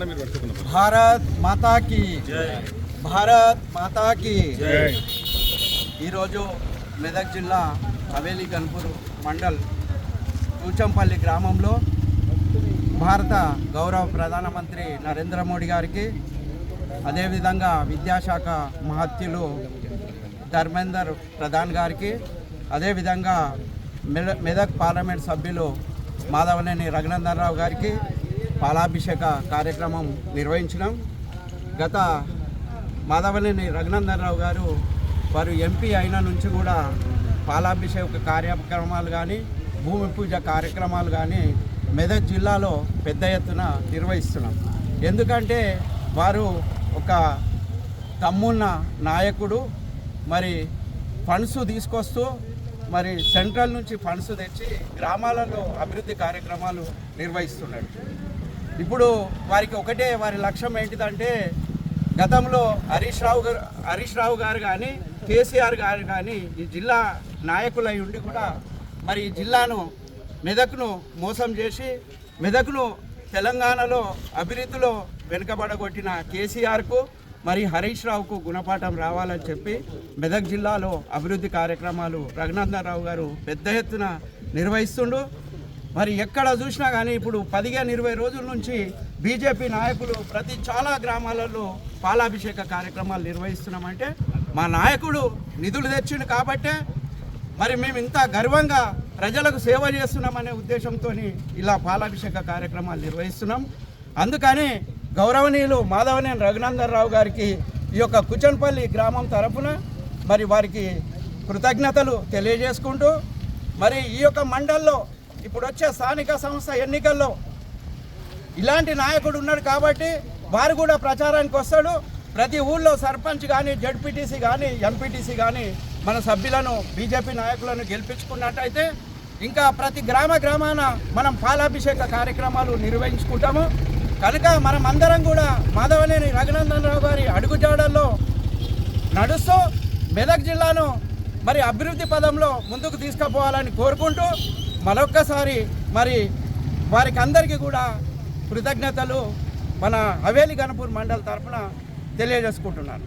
భారత్ మాతాకి భారత్ మాతాకి ఈరోజు మెదక్ జిల్లా హవేలీ గన్పూర్ మండల్ కూచంపల్లి గ్రామంలో భారత గౌరవ ప్రధానమంత్రి నరేంద్ర మోడీ గారికి అదేవిధంగా విద్యాశాఖ మహత్యులు ధర్మేందర్ ప్రధాన్ గారికి అదేవిధంగా మెద మెదక్ పార్లమెంట్ సభ్యులు మాధవనేని రఘునందనరావు గారికి పాలాభిషేక కార్యక్రమం నిర్వహించినాం. గత మాధవనేని రఘునందనరావు గారు వారు ఎంపీ అయిన నుంచి కూడా పాలాభిషేక కార్యక్రమాలు కానీ భూమి పూజ కార్యక్రమాలు కానీ మెదక్ జిల్లాలో పెద్ద ఎత్తున నిర్వహిస్తున్నాం. ఎందుకంటే వారు ఒక తమ్మున్న నాయకుడు. మరి ఫండ్స్ తీసుకొస్తూ మరి సెంట్రల్ నుంచి ఫండ్స్ తెచ్చి గ్రామాలలో అభివృద్ధి కార్యక్రమాలు నిర్వహిస్తున్నాడు. ఇప్పుడు వారికి ఒకటే వారి లక్ష్యం ఏంటిదంటే గతంలో హరీష్ రావు గారు హరీష్ రావు గారు కానీ కేసీఆర్ గారు కానీ ఈ జిల్లా నాయకులై ఉండి కూడా మరి ఈ జిల్లాను మెదక్ను మోసం చేసి మెదక్ను తెలంగాణలో అభివృద్ధిలో వెనుకబడగొట్టిన కేసీఆర్కు మరి హరీష్ రావుకు గుణపాఠం రావాలని చెప్పి మెదక్ జిల్లాలో అభివృద్ధి కార్యక్రమాలు రఘునందనరావు గారు పెద్ద ఎత్తున నిర్వహిస్తుండు. మరి ఎక్కడ చూసినా కానీ ఇప్పుడు పదిహేను ఇరవై రోజుల నుంచి బీజేపీ నాయకులు ప్రతి చాలా గ్రామాలలో పాలాభిషేక కార్యక్రమాలు నిర్వహిస్తున్నామంటే మా నాయకుడు నిధులు తెచ్చిండు కాబట్టే మరి మేము ఇంత గర్వంగా ప్రజలకు సేవ చేస్తున్నామనే ఉద్దేశంతో ఇలా పాలాభిషేక కార్యక్రమాలు నిర్వహిస్తున్నాం. అందుకని గౌరవనీయులు మాధవనేని రఘునందనరావు గారికి ఈ యొక్క కుచన్పల్లి గ్రామం తరఫున మరి వారికి కృతజ్ఞతలు తెలియజేసుకుంటూ మరి ఈ యొక్క మండల్లో ఇప్పుడు వచ్చే స్థానిక సంస్థ ఎన్నికల్లో ఇలాంటి నాయకుడు ఉన్నాడు కాబట్టి వారు కూడా ప్రచారానికి వస్తాడు. ప్రతి ఊళ్ళో సర్పంచ్ కానీ జడ్పీటీసీ కానీ ఎంపీటీసీ కానీ మన సభ్యులను బీజేపీ నాయకులను గెలిపించుకున్నట్టయితే ఇంకా ప్రతి గ్రామ గ్రామాన మనం పాలాభిషేక కార్యక్రమాలు నిర్వహించుకుంటాము. కనుక మనం అందరం కూడా మాధవనేని రఘునందనరావు గారి అడుగుజాడల్లో నడుస్తూ మెదక్ జిల్లాను మరి అభివృద్ధి పదంలో ముందుకు తీసుకుపోవాలని కోరుకుంటూ మరొక్కసారి మరి వారికి అందరికీ కూడా కృతజ్ఞతలు. మన హవేలి గణపూర్ మండల్ తరఫున తెలియజేసుకుంటున్నాను.